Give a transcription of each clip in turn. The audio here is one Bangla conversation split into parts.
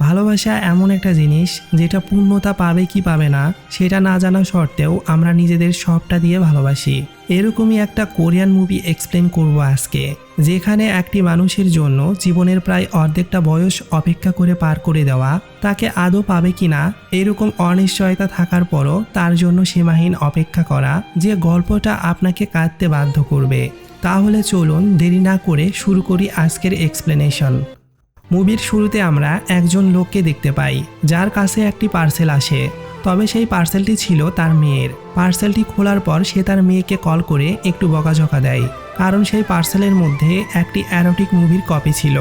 ভালোবাসা এমন একটা জিনিস যেটা পূর্ণতা পাবে কি পাবে না, সেটা না জানা সত্ত্বেও আমরা নিজেদের সবটা দিয়ে ভালোবাসি। এরকমই একটা কোরিয়ান মুভি এক্সপ্লেন করব আজকে, যেখানে একটি মানুষের জন্য জীবনের প্রায় অর্ধেকটা বয়স অপেক্ষা করে পার করে দেওয়া, তাকে আদৌ পাবে কিনা এরকম অনিশ্চয়তা থাকার পরও তার জন্য সীমাহীন অপেক্ষা করা যে গল্পটা আপনাকে কাঁদতে বাধ্য করবে। তাহলে চলুন দেরি না করে শুরু করি আজকের এক্সপ্লেনেশন মুভির শুরুতে আমরা একজন লোককে দেখতে পাই, যার কাছে একটি পার্সেল আসে। তবে সেই পার্সেলটি ছিল তার মেয়ের। পার্সেলটি খোলার পর সে তার মেয়েকে কল করে একটু বকাঝকা দেয়, কারণ সেই পার্সেলের মধ্যে একটি অ্যারোটিক মুভির কপি ছিল।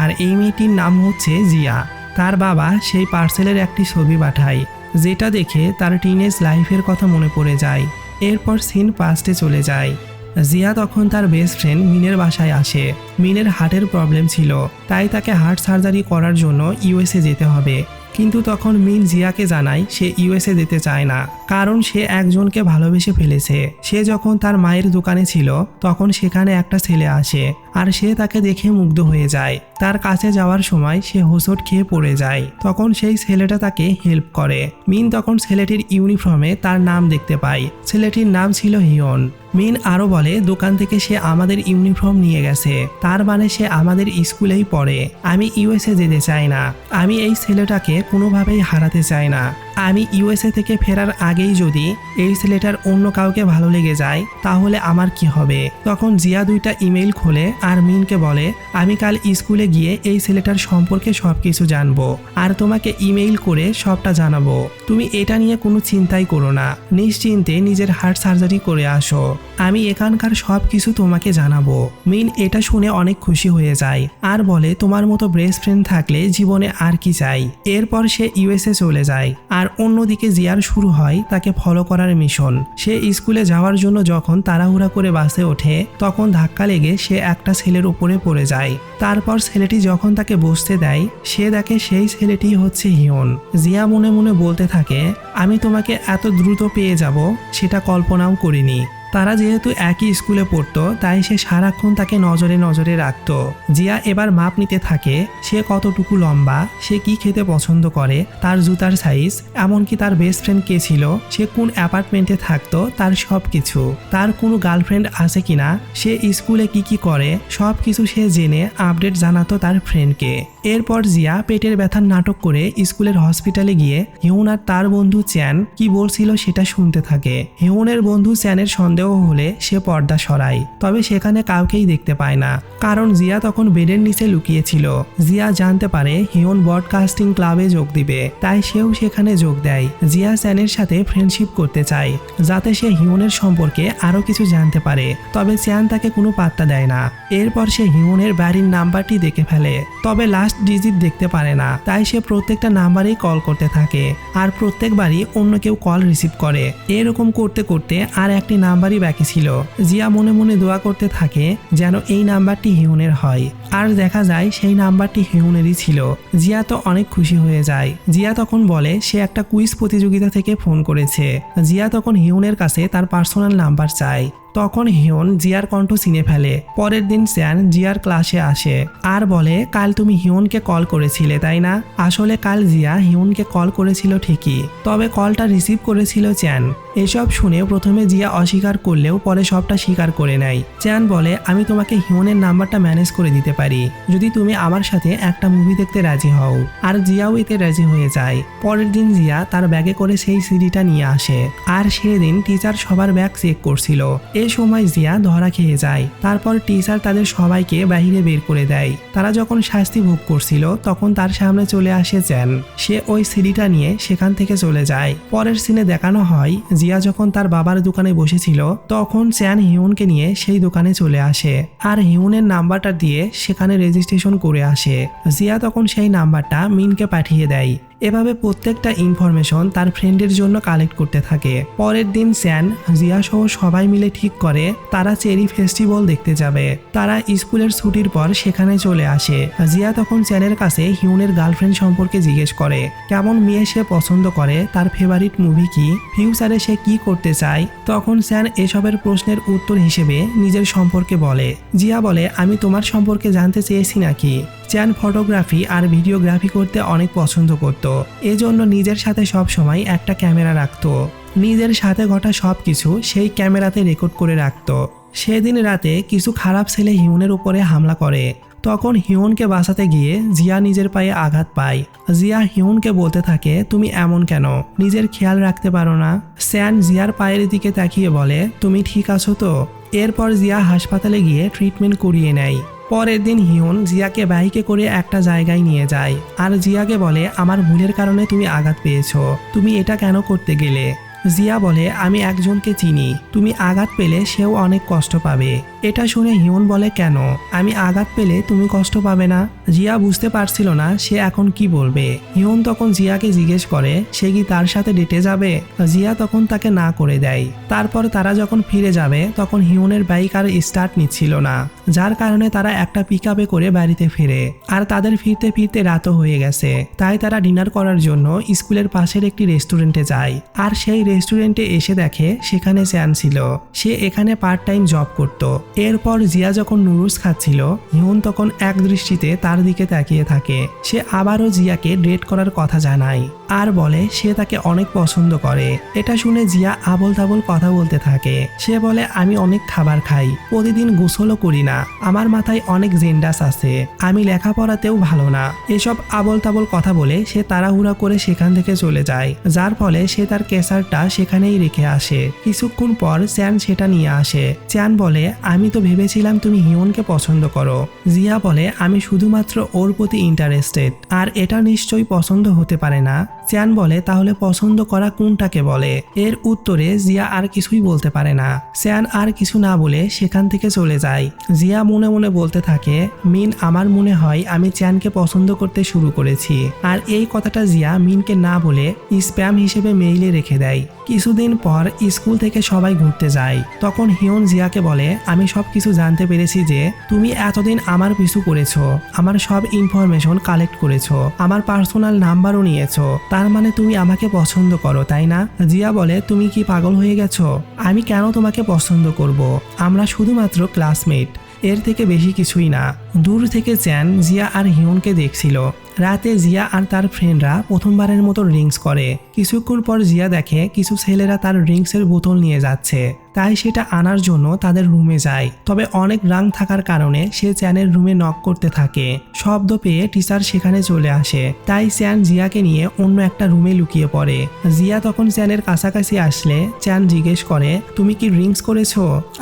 আর এই মেয়েটির নাম হচ্ছে জিয়া। তার বাবা সেই পার্সেলের একটি ছবি পাঠায়, যেটা দেখে তার টিনেজ লাইফের কথা মনে পড়ে যায়। এরপর সিন পাস্টে চলে যায়। জিয়া তখন তার বেস্ট ফ্রেন্ড মিনের বাসায় আসে। মিনের হার্টের প্রবলেম ছিল, তাই তাকে হার্ট সার্জারি করার জন্য ইউএসএ যেতে হবে। কিন্তু তখন মিন জিয়াকে জানায়, সে ইউএসএ যেতে চায় না, কারণ সে একজনকে ভালোবেসে ফেলেছে। সে যখন তার মায়ের দোকানে ছিল, তখন সেখানে একটা ছেলে আসে, আর সে তাকে দেখে মুগ্ধ হয়ে যায়। তার কাছে যাওয়ার সময় সে হোসট খেয়ে পড়ে যায়। তখন সেই ছেলেটা তাকে হেল্প করে। মিন তখন ছেলেটির ইউনিফর্মে তার নাম দেখতে পায়। ছেলেটির নাম ছিল হিয়ন। মিন আরও বলে, দোকান থেকে সে আমাদের ইউনিফর্ম নিয়ে গেছে। তার মানে সে আমাদের স্কুলেই পড়ে। আমি ইউএসএ যেতে চাই না। আমি এই ছেলেটাকে কোনোভাবেই হারাতে চাই না। আমি ইউএসএ থেকে ফেরার আগেই যদি এই ছেলেটার অন্য কাউকে ভালো লেগে যায়, তাহলে আমার কি হবে? তখন জিয়া দুইটা ইমেইল খোলে আর মিনকে বলে, আমি কাল স্কুলে গিয়ে এই ছেলেটার সম্পর্কে সব কিছু জানব আর তোমাকে ইমেইল করে সবটা জানাব। তুমি এটা নিয়ে কোনো চিন্তাই করো না। নিশ্চিন্তে নিজের হার্ট সার্জারি করে আসো। আমি এখানকার সব কিছু তোমাকে জানাব। মিন এটা শুনে অনেক খুশি হয়ে যায়। আর বলে, তোমার মতো বেস্ট ফ্রেন্ড থাকলে জীবনে আর কি চাই? এরপর সে ইউএসএ চলে যায়। আর অন্যদিকে জিয়ার শুরু হয় তাকে ফলো করার মিশন সে স্কুলে যাওয়ার জন্য যখন তাড়াহুড়া করে বাসে ওঠে, তখন ধাক্কা লেগে সে একটা ছেলের উপরে পড়ে যায়। তারপর ছেলেটি যখন তাকে বসতে দেয়, সে দেখে সেই ছেলেটি হচ্ছে হিয়ন জিয়া মনে মনে বলতে থাকে, আমি তোমাকে এত দ্রুত পেয়ে যাব, সেটা কল্পনাও করিনি। তারা যেহেতু একই স্কুলে পড়তো, তাই সে সারাক্ষণ তাকে নজরে নজরে রাখত। জিয়া এবার মাপ নিতে থাকে, সে কতটুকু লম্বা, সে কি খেতে পছন্দ করে, তার জুতার সাইজ, এমনকি তার বেস্ট ফ্রেন্ড কে ছিল, সে কোন অ্যাপার্টমেন্টে থাকতো, তার সব কিছু তার কোনো গার্লফ্রেন্ড আছে কিনা, সে স্কুলে কি কি করে সব কিছু সে জেনে আপডেট জানাতো তার ফ্রেন্ডকে এরপর জিয়া পেটের ব্যথার নাটক করে স্কুলের হসপিটালে গিয়ে, হিউন আর তার বন্ধু চ্যান কি বলছিল সেটা শুনতে থাকে। হিউনের বন্ধু চ্যানের সন্দেহ হলে সে পর্দা সরায়, তবে সেখানে কাউকেই দেখতে পায় না। কারণ জিয়া তখন বেডের নিচে লুকিয়েছিল। জিয়া জানতে পারে হিউন ব্রডকাস্টিং ক্লাবে যোগ দিবে, তাই সেও সেখানে যোগ দেয়। জিয়া চ্যানের সাথে ফ্রেন্ডশিপ করতে চায়, যাতে সে হিউনের সম্পর্কে আরও কিছু জানতে পারে, তবে চ্যান তাকে কোনো পাত্তা দেয় না। এরপর সে হিউনের বাড়ির নাম্বারটি দেখে ফেলে, তবে লাস্ট ডিজিট দেখতে পারে না, তাই সে প্রত্যেকটা নাম্বারেই কল করতে থাকে, আর প্রত্যেকবারই অন্য কেউ কল রিসিভ করে। এরকম করতে করতে আর একটি নাম্বারই বাকি ছিল। জিয়া মনে মনে দোয়া করতে থাকে যেন এই নাম্বারটি হিউনের হয়। আর দেখা যায় সেই নাম্বারটি হিউনেরই ছিল। জিয়া তো অনেক খুশি হয়ে যায়। জিয়া তখন বলে, সে একটা কুইজ প্রতিযোগিতা থেকে ফোন করেছে। জিয়া তখন হিউনের কাছে তার পার্সোনাল নাম্বার চায়। তখন হিউন জিয়ার কণ্ঠ চিনে ফেলে। পরের দিন স্যান জিয়ার ক্লাসে আসে। আর বলে, কাল তুমি হিউনকে কল করেছিলে, তাই না? আসলে কাল জিয়া হিউনকে কল করেছিল ঠিকই। তবে কলটা রিসিভ করেছিল চ্যান এসব শুনে প্রথমে জিয়া অস্বীকার করলেও পরে সবটা স্বীকার করে নেয়। চ্যান বলে, আমি তোমাকে হিউনের নাম্বারটা ম্যানেজ করে দিতে পারি। যদি তুমি আমার সাথে একটা মুভি দেখতে রাজি হও। আর জিয়াও এতে রাজি হয়ে যায়। পরের দিন জিয়া তার ব্যাগে করে সেই সিডিটা নিয়ে আসে। আর সেদিন টিচার সবার ব্যাগ চেক করছিল। এ সময় জিয়া ধরা খেয়ে যায়। তারপর টিচার তাদের সবাইকে বাহিরে বের করে দেয়। তারা যখন শাস্তি ভোগ করছিল, তখন তার সামনে চলে আসে চ্যান। সে ওই সিডিটা নিয়ে সেখান থেকে চলে যায়। পরের সিনে দেখানো হয়, জিয়া যখন তার বাবার দোকানে বসেছিল, তখন চ্যান হিউনকে নিয়ে সেই দোকানে চলে আসে। আর হিউনের নাম্বারটা দিয়ে সেখানে রেজিস্ট্রেশন করে আসে। জিয়া তখন সেই নাম্বারটা মিনকে পাঠিয়ে দেয়। এভাবে প্রত্যেকটা ইনফরমেশন তার ফ্রেন্ডের জন্য কালেক্ট করতে থাকে। পরের দিন স্যান, জিয়া সহ সবাই মিলে ঠিক করে তারা চেরি ফেস্টিভ্যাল দেখতে যাবে। তারা স্কুলের ছুটির পর সেখানে চলে আসে। জিয়া তখন স্যানের কাছে হিউনের গার্লফ্রেন্ড সম্পর্কে জিজ্ঞেস করে, কেমন মেয়ে সে পছন্দ করে? তার ফেভারিট মুভি কি? ফিউচারে সে কি করতে চায়? তখন স্যান এসবের প্রশ্নের উত্তর হিসেবে নিজের সম্পর্কে বলে, জিয়া বলে, আমি তোমার সম্পর্কে জানতে চেয়েছি নাকি? চ্যান ফটোগ্রাফি আর ভিডিওগ্রাফি করতে অনেক পছন্দ করত। এজন্য নিজের সাথে সব সময় একটা ক্যামেরা রাখতো। নিজের সাথে ঘটা সব কিছু সেই ক্যামেরাতে রেকর্ড করে রাখতো। সেদিন রাতে কিছু খারাপ ছেলে হিউনের উপরে হামলা করে। তখন হিউনকে বাঁচাতে গিয়ে জিয়া নিজের পায়ে আঘাত পায়। জিয়া হিউনকে বলতে থাকে, তুমি এমন কেন? নিজের খেয়াল রাখতে পারো না। স্যান জিয়ার পায়ের দিকে তাকিয়ে বলে, তুমি ঠিক আছো তো? এরপর জিয়া হাসপাতালে গিয়ে ট্রিটমেন্ট করিয়ে নেয়। পরের দিন হিউন জিয়াকে বাইকে করে একটা জায়গায় নিয়ে যায়। আর জিয়াকে বলে, আমার ভুলের কারণে তুমি আঘাত পেয়েছ। তুমি এটা কেন করতে গেলে? জিয়া বলে, আমি একজনকে চিনি। তুমি আঘাত পেলে সেও অনেক কষ্ট পাবে। এটা শুনে হিউন বলে, কেন? আমি আঘাত পেলে তুমি কষ্ট পাবে না। জিয়া বুঝতে পারছিল না সে এখন কি বলবে। হিউন তখন জিয়াকে জিজ্ঞেস করে, সে কি তার সাথে ডেটে যাবে? জিয়া তখন তাকে না করে দেয়। তারপর তারা যখন ফিরে যাবে, তখন হিউনের বাইক আর স্টার্ট নিচ্ছিল না, যার কারণে তারা একটা পিক করে বাড়িতে ফিরে, আর তাদের ফিরতে ফিরতে রাতও হয়ে গেছে। তাই তারা ডিনার করার জন্য স্কুলের পাশের একটি রেস্টুরেন্টে যায়, আর সেই রেস্টুরেন্টে এসে দেখে সেখানে স্যান ছিল। সে এখানে পার্ট টাইম জব করত। এরপর জিয়া যখন নুডলস খাচ্ছিল হিউন তখন এক দৃষ্টিতে তার দিকে তাকিয়ে থাকে। সে আবারও জিয়াকে ডেট করার কথা জানায় আর বলে সে তাকে অনেক পছন্দ করে। এটা শুনে জিয়া আবল তাবল কথা বলতে থাকে। সে বলে, আমি অনেক খাবার খাই, প্রতিদিন গোসলও করি না। আমার মাথায় অনেক জেন্ডাস আছে। আমি লেখাপড়াতেও ভালো না। এসব আবল তাবল কথা বলে সে তাড়াহুড়া করে সেখান থেকে চলে যায়। যার ফলে সে তার কেসারটা সেখানেই রেখে আসে। কিছুক্ষণ পর চ্যান সেটা নিয়ে আসে। চ্যান বলে, আমি তো ভেবেছিলাম তুমি হিউনকে পছন্দ করো। জিয়া বলে, আমি শুধুমাত্র ওর প্রতি ইন্টারেস্টেড আর এটা নিশ্চয়ই পছন্দ হতে পারে না। চ্যান বলে, তাহলে পছন্দ করা কোনটাকে বলে? এর উত্তরে জিয়া আর কিছুই বলতে পারে না। চ্যান আর কিছু না বলে সেখান থেকে চলে যায়। জিয়া মনে মনে বলতে থাকে, মিন, আমার মনে হয় আমি চ্যানকে পছন্দ করতে শুরু করেছি। আর এই কথাটা জিয়া মিনকে না বলে স্প্যাম হিসেবে মেইলে রেখে দেয়। কিছুদিন পর স্কুল থেকে সবাই ঘুরতে যায়। তখন হিয়ন জিয়াকে বলে, আমি সব কিছু জানতে পেরেছি যে তুমি এতদিন আমার পিছু করেছ। আমার সব ইনফরমেশন কালেক্ট করেছ। আমার পার্সোনাল নাম্বারও নিয়েছো। তার মানে তুমি আমাকে পছন্দ করো, তাই না? জিয়া বলে, তুমি কি পাগল হয়ে গেছো? আমি কেন তোমাকে পছন্দ করব? আমরা শুধুমাত্র ক্লাসমেট এর থেকে বেশি কিছুই না। দূর থেকে চ্যান, জিয়া আর হিউনকে দেখছিল। রাতে জিয়া আর তার ফ্রেন্ডরা প্রথমবারের মতো রিংস করে। কিছুক্ষণ পর জিয়া দেখে, কিছু ছেলেরা তার রিংসের বোতল নিয়ে যাচ্ছে। তাই সেটা আনার জন্য তাদের রুমে যায়। তবে অনেক রাং থাকার কারণে সে চ্যানের রুমে নক করতে থাকে। শব্দ পেয়ে টিচার সেখানে চলে আসে। তাই চ্যান জিয়াকে নিয়ে অন্য একটা রুমে লুকিয়ে পড়ে। জিয়া তখন চ্যানের কাছাকাছি আসলে চ্যান জিজ্ঞেস করে, তুমি কি ড্রিঙ্কস করেছ?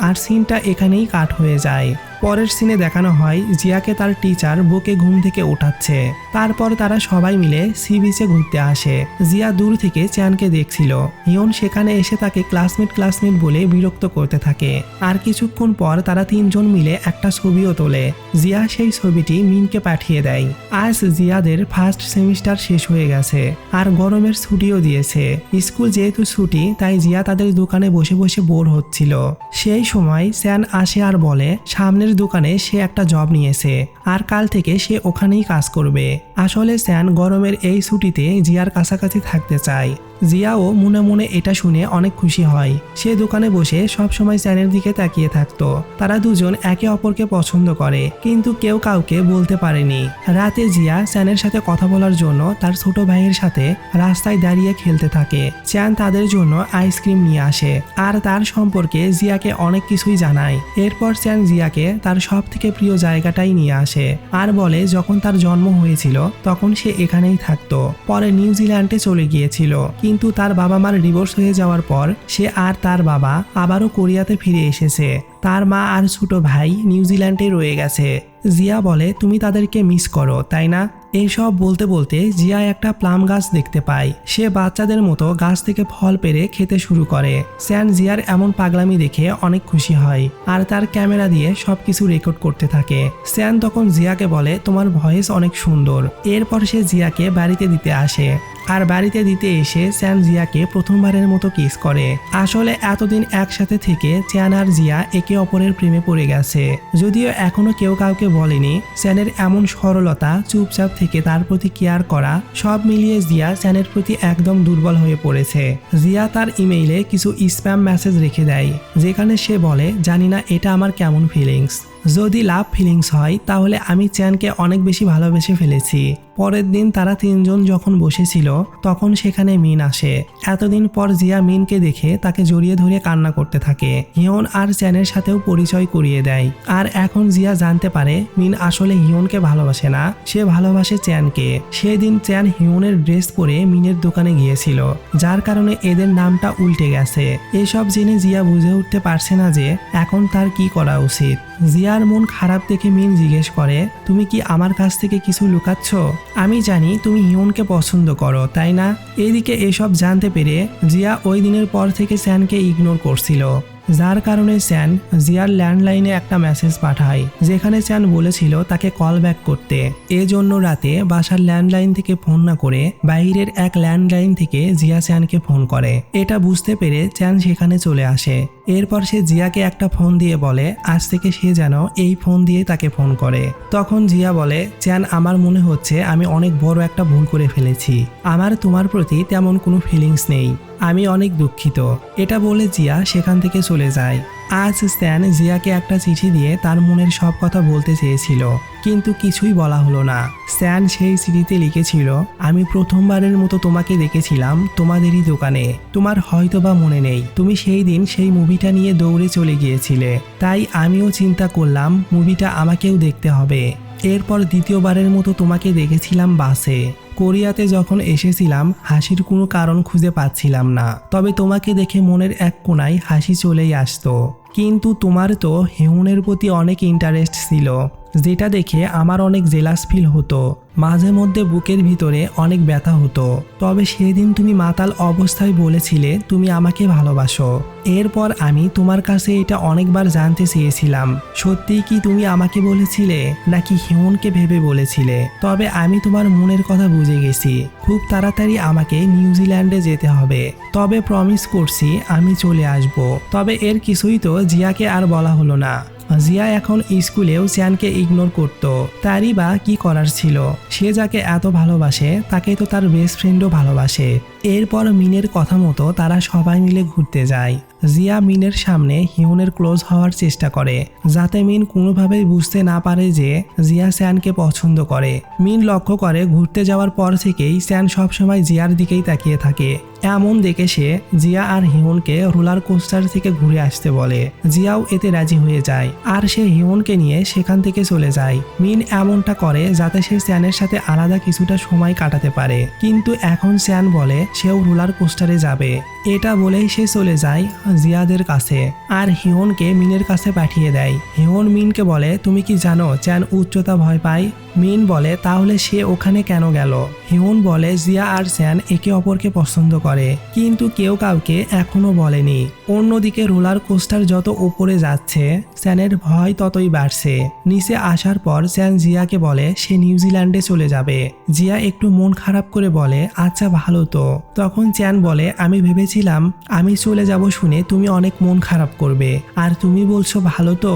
আর সিনটা এখানেই কাট হয়ে যায়। পরের সিনে দেখানো হয়, জিয়াকে তার টিচার বুকে ঘুম থেকে ওঠাচ্ছে। তারপর তারা সবাই মিলে সি বিচে ঘুরতে আসে। জিয়া দূর থেকে চ্যানকে দেখছিল। হিয়ন সেখানে এসে তাকে ক্লাসমেট ক্লাসমেট বলে বিরক্ত করতে থাকে। আর কিছুক্ষণ পর তারা তিনজন মিলে একটা ছবিও তোলে। জিয়া সেই ছবিটি মিনকে পাঠিয়ে দেয়। আজ জিয়াদের ফার্স্ট সেমিস্টার শেষ হয়ে গেছে। আর গরমের ছুটিও দিয়েছে। স্কুল যেহেতু ছুটি, তাই জিয়া তাদের দোকানে বসে বসে বোর হচ্ছিল। সেই সময় স্যান আসে আর বলে, সামনের দোকানে সে একটা জব নিয়েছে। আর কাল থেকে সে ওখানেই কাজ করবে। আসলে স্যান গরমের এই ছুটিতে জিয়ার কাছাকাছি থাকতে চায়। জিয়াও মনে মনে এটা শুনে অনেক খুশি হয়। সে দোকানে বসে সব সময় স্যানের দিকে তাকিয়ে থাকতো। তারা দুজন একে অপরকে পছন্দ করে, কিন্তু কেউ কাউকে বলতে পারেনি। রাতে জিয়া স্যানের সাথে কথা বলার জন্য তার ছোট ভাইয়ের সাথে রাস্তায় দাঁড়িয়ে খেলতে থাকে। চ্যান তাদের জন্য আইসক্রিম নিয়ে আসে, আর তার সম্পর্কে জিয়াকে অনেক কিছুই জানায়। এরপর চ্যান জিয়াকে তার সব থেকে প্রিয় জায়গাটাই নিয়ে আসে, আর বলে যখন তার জন্ম হয়েছিল, তখন সে এখানেই থাকতো। পরে নিউজিল্যান্ডে চলে গিয়েছিল। কিন্তু তার বাবা মার ডিভোর্স হয়ে যাওয়ার পর সে আর তার বাবা আবারও কোরিয়াতে ফিরে এসেছে। তার মা আর ছোট ভাই নিউজিল্যান্ডে রয়ে গেছে। জিয়া বলে, তুমি তাদেরকে মিস করো, তাই না? এইসব বলতে বলতে জিয়া একটা প্লাম গাছ দেখতে পায়। সে বাচ্চাদের মতো গাছ থেকে ফল পেরে খেতে শুরু করে। স্যান জিয়ার এমন পাগলামি দেখে অনেক খুশি হয় আর তার ক্যামেরা দিয়ে সবকিছু রেকর্ড করতে থাকে। স্যান তখন জিয়াকে বলে, তোমার ভয়েস অনেক সুন্দর। এরপর সে জিয়াকে বাড়িতে দিতে আসে। আর বাড়িতে দিতে এসে চ্যান জিয়াকে প্রথমবারের মতো কিস করে। আসলে এতদিন একসাথে থেকে চ্যান আর জিয়া একে অপরের প্রেমে পড়ে গেছে। যদিও এখনও কেউ কাউকে বলেনি চ্যানের এমন সরলতা, চুপচাপ থেকে তার প্রতি কেয়ার করা, সব মিলিয়ে জিয়া চ্যানের প্রতি একদম দুর্বল হয়ে পড়েছে। জিয়া তার ইমেইলে কিছু স্প্যাম মেসেজ রেখে দেয়, যেখানে সে বলে, জানি না এটা আমার কেমন ফিলিংস যদি লাভ ফিলিংস হয়, তাহলে আমি চ্যানকে অনেক বেশি ভালোবেসে ফেলেছি। পরের দিন তারা তিনজন যখন বসেছিল, তখন সেখানে মিন আসে। এতদিন পর জিয়া মিনকে দেখে তাকে জড়িয়ে ধরে কান্না করতে থাকে। হিয়ন আর চ্যানের সাথেও পরিচয় করিয়ে দেয়। আর এখন জিয়া জানতে পারে, মিন আসলে হিয়নকে ভালোবাসে না, সে ভালোবাসে চ্যানকে। সেদিন চ্যান হিয়নের ড্রেস পরে মিনের দোকানে গিয়েছিল, যার কারণে এদের নামটা উল্টে গেছে। এসব জেনে জিয়া বুঝে উঠতে পারছে না যে, এখন তার কি করা উচিত। জিয়ার মন খারাপ দেখে মিন জিজ্ঞেস করে, তুমি কি আমার কাছ থেকে কিছু লুকাচ্ছ? আমি জানি তুমি হিউনকে পছন্দ করো, তাই না? এদিকে এসব জানতে পেরে জিয়া ওই দিনের পর থেকে স্যানকে ইগনোর করছিল। যার কারণে স্যান জিয়ার ল্যান্ডলাইনে একটা মেসেজ পাঠায়, যেখানে চ্যান বলেছিল তাকে কল ব্যাক করতে। এজন্য রাতে বাসার ল্যান্ডলাইন থেকে ফোন না করে বাইরের এক ল্যান্ডলাইন থেকে জিয়া স্যানকে ফোন করে। এটা বুঝতে পেরে চ্যান সেখানে চলে আসে। এরপর সে জিয়াকে একটা ফোন দিয়ে বলে, আজ থেকে সে যেন এই ফোন দিয়ে তাকে ফোন করে। তখন জিয়া বলে, চ্যান, আমার মনে হচ্ছে আমি অনেক বড় একটা ভুল করে ফেলেছি। আমার তোমার প্রতি তেমন কোনো ফিলিংস নেই। আমি অনেক দুঃখিত। এটা বলে জিয়া সেখান থেকে চলে যায়। আজ স্ট্যান জিয়াকে একটা চিঠি দিয়ে তার মনের সব কথা বলতে চেয়েছিল। কিন্তু কিছুই বলা হলো না। স্ট্যান সেই চিঠিতে লিখেছিল, আমি প্রথমবারের মতো তোমাকে দেখেছিলাম তোমাদেরই দোকানে। তোমার হয়তো বা মনে নেই, তুমি সেই দিন সেই মুভিটা নিয়ে দৌড়ে চলে গিয়েছিলে। তাই আমিও চিন্তা করলাম, মুভিটা আমাকেও দেখতে হবে। এরপর দ্বিতীয়বারের মতো তোমাকে দেখেছিলাম বাসে। কোরিয়াতে যখন এসেছিলাম, হাসির কোনো কারণ খুঁজে পাচ্ছিলাম না। তবে তোমাকে দেখে মনের এক কোনায় হাসি চলেই আসতো। কিন্তু তোমার তো হেউনের প্রতি অনেক ইন্টারেস্ট ছিল। যেটা দেখে আমার অনেক জেলাস ফিল হতো। মাঝে মধ্যে বুকের ভিতরে অনেক ব্যথা হতো। তবে সেদিন তুমি মাতাল অবস্থায় বলেছিলে তুমি আমাকে ভালোবাসো। এরপর আমি তোমার কাছে এটা অনেকবার জানতে চেয়েছিলাম। সত্যিই কি তুমি আমাকে বলেছিলে? নাকি হিমনকে ভেবে বলেছিলে? তবে আমি তোমার মনের কথা বুঝে গেছি। খুব তাড়াতাড়ি আমাকে নিউজিল্যান্ডে যেতে হবে। তবে প্রমিস করছি আমি চলে আসব। তবে এর কিছুই তো জিয়াকে আর বলা হলো না। জিয়া এখন স্কুলেও সিয়ানকে ইগনোর করত। তারই বা কি করার ছিল? সে যাকে এত ভালোবাসে তাকে তো তার বেস্ট ফ্রেন্ডও ভালোবাসে। এরপর মিনের কথা মতো তারা সবাই মিলে ঘুরতে যায়। জিয়া মিনের সামনে হিউনের ক্লোজ হওয়ার চেষ্টা করে, যাতে মিন কোনোভাবেই বুঝতে না পারে যে জিয়া স্যানকে পছন্দ করে। মিন লক্ষ্য করে ঘুরতে যাওয়ার পর থেকেই স্যান সবসময় জিয়ার দিকেই তাকিয়ে থাকে। এমন দেখে সে জিয়া আর হিউনকে রোলার কোস্টার থেকে ঘুরে আসতে বলে। জিয়াও এতে রাজি হয়ে যায় আর সে হিউনকে নিয়ে সেখান থেকে চলে যায়। মিন এমনটা করে যাতে সে স্যানের সাথে আলাদা কিছুটা সময় কাটাতে পারে। কিন্তু এখন স্যান বলে সেও রোলার কোস্টারে যাবে। এটা বলেই সে চলে যায় জিয়াদের কাছে। আর হিওনকে মিনের কাছে পাঠিয়ে দেয়। হিওন মিনকে বলে, তুমি কি জানো চ্যান উচ্চতা ভয় পায়? মিন বলে, তাহলে সে ওখানে কেন গেল? হিউন বলে, জিয়া আর চ্যান একে অপরকে পছন্দ করে, কিন্তু কেউ কাউকে এখনও বলেনি। অন্যদিকে রোলার কোস্টার যত উপরে যাচ্ছে চ্যানের ভয় ততই বাড়ছে। নিচে আসার পর চ্যান জিয়াকে বলে, সে নিউজিল্যান্ডে চলে যাবে। জিয়া একটু মন খারাপ করে বলে আচ্ছা ভালো তো। তখন চ্যান বলে, আমি ভেবেছিলাম আমি চলে যাব শুনে তুমি অনেক মন খারাপ করবে। আর তুমি বলছো ভালো তো?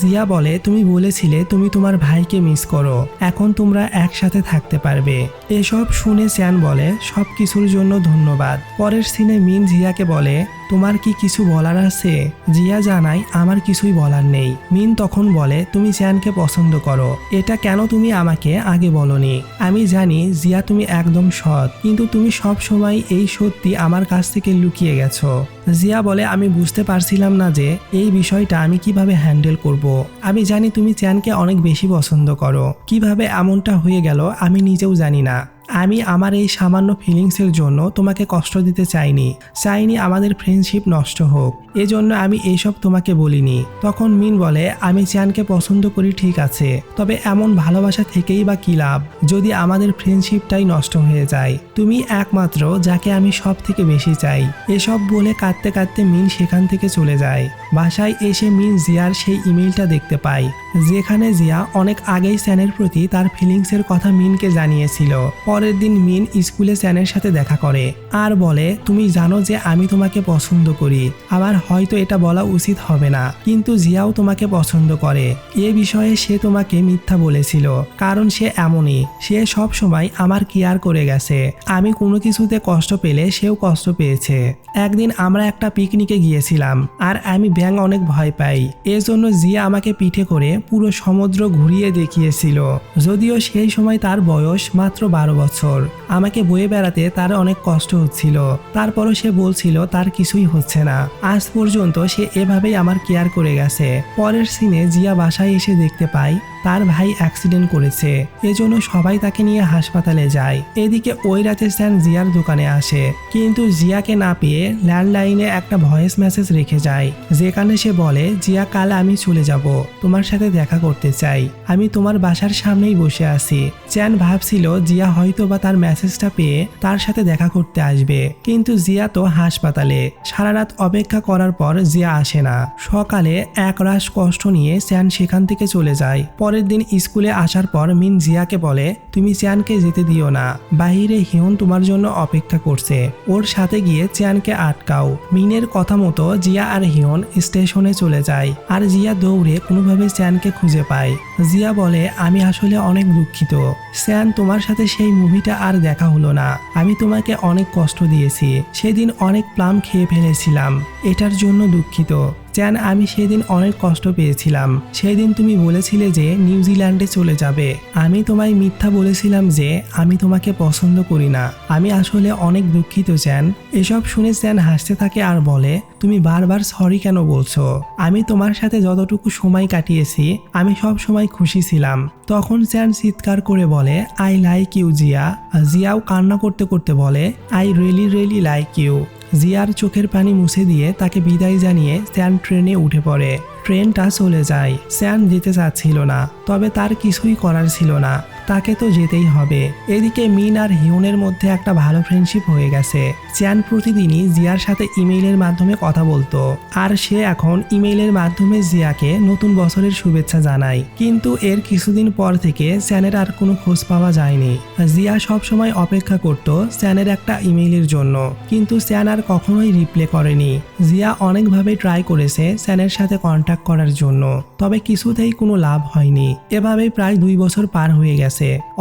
জিয়া বলে, তুমি বলেছিলে তুমি তোমার ভাইকে মিস করো। এখন তোমরা একসাথে থাকতে পারবে। এসব শুনে চ্যান বলে সব কিছুর জন্য ধন্যবাদ। পরের সিনে মিন জিয়াকে বলে, তোমার কি কিছু বলার আছে? জিয়া জানাই আমার কিছুই বলার নেই। মিন তখন বলে, তুমি চ্যানকে পছন্দ করো। এটা কেন তুমি আমাকে আগে বলনি? আমি জানি, জিয়া তুমি একদম সৎ, কিন্তু তুমি সব সময় এই সত্যি আমার কাছ থেকে লুকিয়ে গেছো। জিয়া বলে, আমি বুঝতে পারছিলাম না যে এই বিষয়টা আমি কীভাবে হ্যান্ডেল করব। আমি জানি তুমি চ্যানকে অনেক বেশি পছন্দ করো। কীভাবে এমনটা হয়ে গেল আমি নিজেও জানি না। আমি আমার এই সামান্য ফিলিংসের জন্য তোমাকে কষ্ট দিতে চাইনি। চাইনি আমাদের ফ্রেন্ডশিপ নষ্ট হোক। এজন্য আমি এইসব তোমাকে বলিনি। তখন মিন বলে, আমি চ্যানকে পছন্দ করি, ঠিক আছে। তবে এমন ভালোবাসা থেকেই বা কী লাভ? যদি আমাদের ফ্রেন্ডশিপটাই নষ্ট হয়ে যায়। তুমি একমাত্র যাকে আমি সব থেকে বেশি চাই। এসব বলে কাঁদতে কাঁদতে মিন সেখান থেকে চলে যায়। বাসায় এসে মিন জিয়ার সেই ইমেলটা দেখতে পায়। যেখানে জিয়া অনেক আগেই স্যানের প্রতি তার ফিলিংসের কথা মিনকে জানিয়েছিল। পরের দিন মিন স্কুলে স্যানের সাথে দেখা করে আর বলে, তুমি জানো যে আমি তোমাকে পছন্দ করি। আমার হয়তো এটা বলা উচিত হবে না, কিন্তু জিয়াও তোমাকে পছন্দ করে। এ বিষয়ে সে তোমাকে মিথ্যা বলেছিল, কারণ সে এমনই। সে সব সময় আমার কেয়ার করে গেছে। আমি কোনো কিছুতে কষ্ট পেলে সেও কষ্ট পেয়েছে। একদিন আমরা একটা পিকনিকে গিয়েছিলাম, আর আমি ব্যাং অনেক ভয় পাই। এজন্য জিয়া আমাকে পিঠে করে পুরো সমুদ্র ঘুরিয়ে দেখিয়েছিল। যদিও সেই সময় তার বয়স মাত্র বারো বছর আমাকে বয়ে বেড়াতে তার অনেক কষ্ট হচ্ছিল। তারপরও সে বলছিল, তার কিছুই হচ্ছে না। আজ পর্যন্ত সে এভাবেই আমার কেয়ার করে গেছে। পরের সিনে জিয়া বাসায় এসে দেখতে পায় তার ভাই অ্যাক্সিডেন্ট করেছে। এজন্য সবাই তাকে নিয়ে হাসপাতালে যায়। এদিকে ওই রাতে স্যান জিয়ার দোকানে আসে। কিন্তু জিয়াকে না পেয়ে ল্যান্ডলাইনে একটা ভয়েস মেসেজ রেখে যায়। যেখানে সে বলে, জিয়া, কাল আমি চলে যাব। তোমার সাথে দেখা করতে চাই। আমি তোমার বাসার সামনেই বসে আছি। চ্যান ভাবছিল, জিয়া হয়তো বা তার মেসেজটা পেয়ে তার সাথে দেখা করতে আসবে। কিন্তু জিয়া তো হাসপাতালে। সারা রাত অপেক্ষা করার পর জিয়া আসে না। সকালে এক রাশ কষ্ট নিয়ে চ্যান সেখান থেকে চলে যায়। পরের দিন স্কুলে আসার পর মিন জিয়াকে বলে, তুমি চ্যানকে যেতে দিও না। বাহিরে হিয়ন তোমার জন্য অপেক্ষা করছে। ওর সাথে গিয়ে চ্যানকে আটকাও। মিনের কথা মতো জিয়া আর হিয়ন স্টেশনে চলে যায়। আর জিয়া দৌড়ে কোনোভাবে চ্যানকে খুঁজে পায়। জিয়া বলে, আমি আসলে অনেক দুঃখিত। স্যান, তোমার সাথে সেই মুভিটা আর দেখা হলো না। আমি তোমাকে অনেক কষ্ট দিয়েছি। সেদিন অনেক প্লাম খেয়ে ফেলেছিলাম। এটার জন্য দুঃখিত। চ্যান আমি সেদিন অনেক কষ্ট পেয়েছিলাম। সেদিন তুমি বলেছিলে যে নিউজিল্যান্ডে চলে যাবে। আমি তোমায় মিথ্যা বলেছিলাম যে আমি তোমাকে পছন্দ করি না। আমি আসলে অনেক দুঃখিত চ্যান এসব শুনে চ্যান হাসতে থাকে আর বলে, তুমি বারবার সরি কেন বলছো? আমি তোমার সাথে যতটুকু সময় কাটিয়েছি, আমি সব সময় খুশি ছিলাম। তখন চ্যান চিৎকার করে বলে আই লাইক ইউ জিয়া। জিয়াও কান্না করতে করতে বলে I really really like you জিয়ার চোখের পানি মুছে দিয়ে তাকে বিদায় জানিয়ে স্যান ট্রেনে উঠে পড়ে। ট্রেনটা চলে যায়। স্যান যেতে চাচ্ছিল না, তবে তার কিছুই করার ছিল না। তাকে তো যেতেই হবে। এদিকে মিন আর হিউনের মধ্যে একটা ভালো ফ্রেন্ডশিপ হয়ে গেছে। চ্যান প্রতিদিনই জিয়ার সাথে ইমেইলের মাধ্যমে কথা বলতো। আর সে এখন ইমেইলের মাধ্যমে জিয়াকে নতুন বছরের শুভেচ্ছা জানায়। কিন্তু এর কিছুদিন পর থেকে চ্যানের আর কোনো খোঁজ পাওয়া যায়নি। জিয়া সব সময় অপেক্ষা করত চ্যানের একটা ইমেইলের জন্য। কিন্তু চ্যান আর কখনোই রিপ্লে করেনি। জিয়া অনেকভাবে ট্রাই করেছে চ্যানের সাথে কন্ট্যাক্ট করার জন্য। তবে কিছুতেই কোনো লাভ হয়নি। এভাবেই প্রায় দুই বছর পার হয়ে গেছে।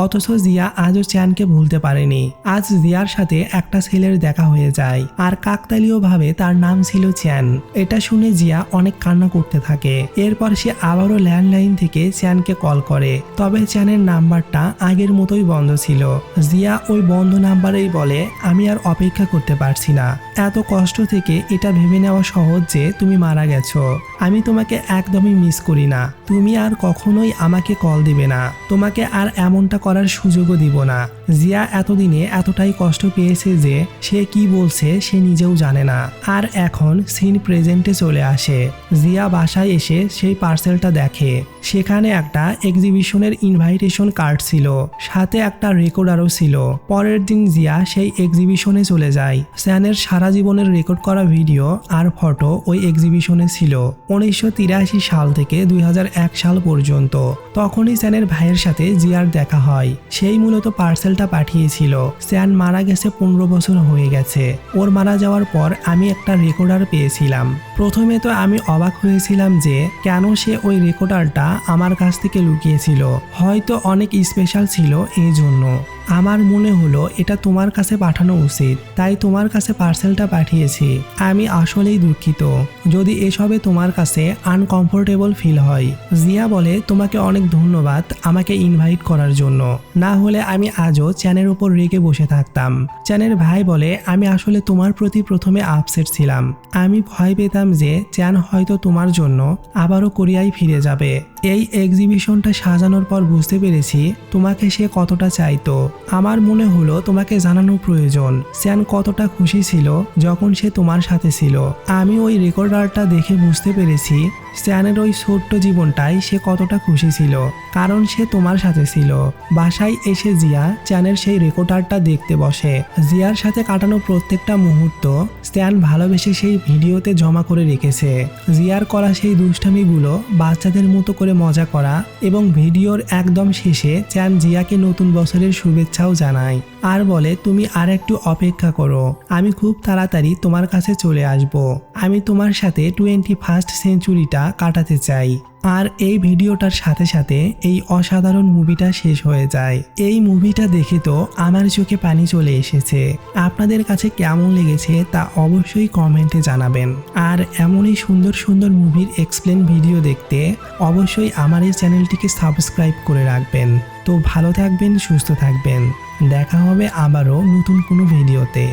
অথচ জিয়া আজও চ্যানকে ভুলতে পারেনি। আজ জিয়ার সাথে একটা ছেলের দেখা হয়ে যায়, আর কাকতালীয় ভাবে তার নাম ছিল চ্যান। এটা শুনে জিয়া অনেক কান্না করতে থাকে। এরপর সে আবারও ল্যান্ডলাইন থেকে চ্যানকে কল করে। তবে চ্যানের নাম্বারটা আগের মতোই বন্ধ ছিল। জিয়া ওই বন্ধ নাম্বারেই বলে, আমি আর অপেক্ষা করতে পারছি না। এত কষ্ট থেকে এটা ভেবে নেওয়া সহজ যে তুমি মারা গেছো। আমি তোমাকে একদমই মিস করি না। তুমি আর কখনোই আমাকে কল দিবে না। তোমাকে আর এমনটা করার সুযোগও দিব না। জিয়া এতদিনে এতটাই কষ্ট পেয়েছে যে সে কি বলছে সে নিজেও জানে না। আর এখন সিন প্রেজেন্টে চলে আসে। জিয়া বাসায় এসে সেই পার্সেলটা দেখে। সেখানে একটা এক্সিবিশনের ইনভাইটেশন কার্ড ছিল, সাথে একটা রেকর্ডারও ছিল। পরের দিন জিয়া সেই এক্সিবিশনে চলে যায়। স্যানের সারা জীবনের রেকর্ড করা ভিডিও আর ফটো ওই এক্সিবিশনে ছিল, উনিশশো তিরাশি সাল থেকে দুই হাজার এক সাল পর্যন্ত। তখনই স্যানের ভাইয়ের সাথে জিয়ার দেখা হয়। সেই মূলত পার্সেলটা পাঠিয়েছিল। স্যান মারা গেছে পনেরো বছর হয়ে গেছে। ওর মারা যাওয়ার পর আমি একটা রেকর্ডার পেয়েছিলাম। প্রথমে তো আমি অবাক হয়েছিলাম যে, কেন সে ওই রেকর্ডারটা আমার কাছ থেকে লুকিয়েছিল? হয়তো অনেক স্পেশাল ছিল এই জন্য। আমার মনে হলো এটা তোমার কাছে পাঠানো উচিত, তাই তোমার কাছে পার্সেলটা পাঠিয়েছি। আমি আসলেই দুঃখিত। যদি এসবে তোমার কাছে আনকমফোর্টেবল ফিল হয়, জিয়া বলে, তোমাকে অনেক ধন্যবাদ আমাকে ইনভাইট করার জন্য। না হলে আমি আজও চ্যানের উপর রেগে বসে থাকতাম। চ্যানের ভাই বলে, আমি আসলে তোমার প্রতি প্রথমে আপসেট ছিলাম। আমি ভয় পেতাম যে চ্যান হয়তো তোমার জন্য আবারও কোরিয়ায় ফিরে যাবে। এই এক্সিবিশনটা সাজানোর পর বুঝতে পেরেছি তোমাকে সে কতটা চাইতো। আমার মনে হলো তোমাকে জানানো প্রয়োজন। স্যান কতটা খুশি ছিল যখন সে তোমার সাথে ছিল। আমি ওই রেকর্ডারটা দেখে বুঝতে পেরেছি স্যানের ওই ছোট্ট জীবনটাই সে কতটা খুশি ছিল, কারণ সে তোমার সাথে ছিল। বাসায় এসে জিয়া চ্যানের সেই রেকর্ডারটা দেখতে বসে। জিয়ার সাথে কাটানো প্রত্যেকটা মুহূর্ত স্ট্যান ভালোবেসে সেই ভিডিওতে জমা করে রেখেছে। জিয়ার করা সেই দুষ্টামিগুলো বাচ্চাদের মতো করে মজা করা এবং ভিডিওর একদম শেষে চ্যান জিয়াকে নতুন বছরের শুভেচ্ছাও জানায়। আর বলে, তুমি আর একটু অপেক্ষা করো, আমি খুব তাড়াতাড়ি তোমার কাছে চলে আসব। আমি তোমার সাথে টোয়েন্টি ফার্স্ট সেঞ্চুরিটা কাটাতে চাই। আর এই ভিডিওটার সাথে সাথে এই অসাধারণ মুভিটা শেষ হয়ে যায়। এই মুভিটা দেখে তো আমার চোখে পানি চলে এসেছে। আপনাদের কাছে কেমন লেগেছে তা অবশ্যই কমেন্টে জানাবেন। আর এমনই সুন্দর সুন্দর মুভির এক্সপ্লেন ভিডিও দেখতে অবশ্যই আমার এই চ্যানেলটিকে সাবস্ক্রাইব করে রাখবেন। তো ভালো থাকবেন, সুস্থ থাকবেন। দেখা হবে আবারও নতুন কোনো ভিডিওতে